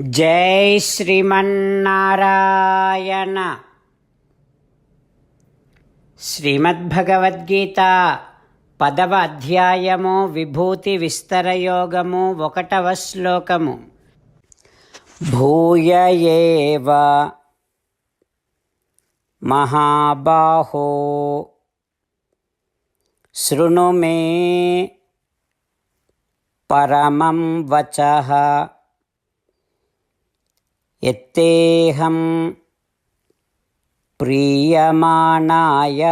జై శ్రీమన్నారాయణ. శ్రీమద్భగవద్గీత పదవ అధ్యాయము విభూతి విస్తరయోగము ఒకటవ శ్లోకము. భూయ ఏవ మహాబాహో. శృణు మే పరమం వచ. ఎత్తేహం ప్రీయమాణాయ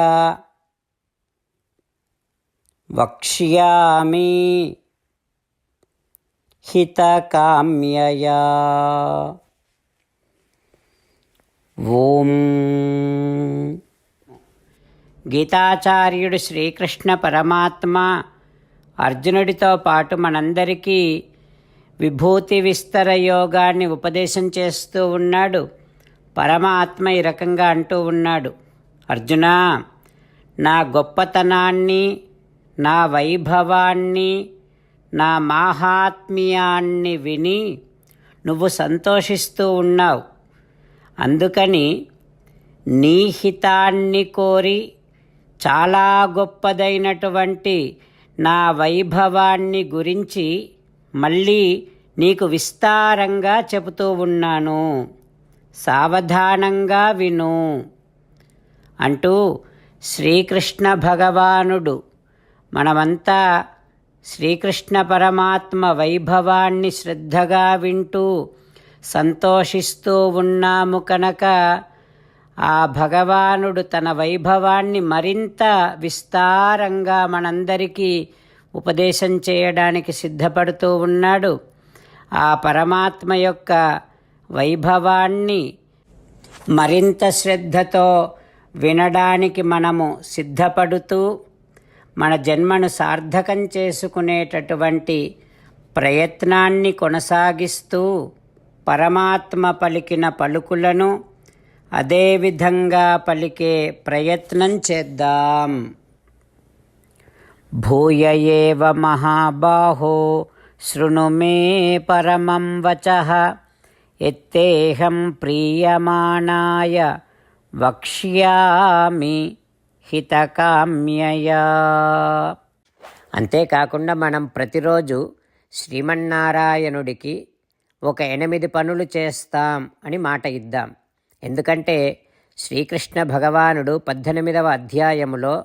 వక్ష్యామి హితకామ్యయా. ఓం. గీతాచార్యుడు శ్రీకృష్ణ పరమాత్మ అర్జునుడితో పాటు మనందరికీ విభూతి విస్తర యోగాన్ని ఉపదేశం చేస్తూ ఉన్నాడు. పరమాత్మ ఈ రకంగా అంటూ ఉన్నాడు. అర్జున నా గొప్పతనాన్ని నా వైభవాన్ని నా మాహాత్మ్యాన్ని విని నువ్వు సంతోషిస్తూ ఉన్నావు. అందుకని నీ హితాన్ని కోరి చాలా గొప్పదైనటువంటి నా వైభవాన్ని గురించి మళ్ళీ నీకు విస్తారంగా చెబుతూ ఉన్నాను. సావధానంగా విను. అంటూ శ్రీకృష్ణ భగవానుడు మనమంతా శ్రీకృష్ణ పరమాత్మ వైభవాన్ని శ్రద్ధగా వింటూ సంతోషిస్తూ ఉన్నాము కనుక ఆ భగవానుడు తన వైభవాన్ని మరింత విస్తారంగా మనందరికీ ఉపదేశం చేయడానికి సిద్ధపడుతూ ఉన్నాడు. ఆ పరమాత్మ యొక్క వైభవాన్ని మరింత శ్రద్ధతో వినడానికి మనము సిద్ధపడుతూ మన జన్మను సార్థకం చేసుకునేటటువంటి ప్రయత్నాన్ని కొనసాగిస్తూ పరమాత్మ పలికిన పలుకులను అదేవిధంగా పలికే ప్రయత్నం చేద్దాం. భూయ ఏవ మహాబాహో శృణు మే పరమం వచః ఎత్తేహం ప్రీయమాణాయ వక్ష్యామి హితకామ్యయా అంతేకాకుండా మనం ప్రతిరోజు శ్రీమన్నారాయణుడికి ఒక ఎనిమిది పనులు చేస్తాం అని మాట ఇద్దాం. ఎందుకంటే శ్రీకృష్ణ భగవానుడు పద్దెనిమిదవ అధ్యాయములో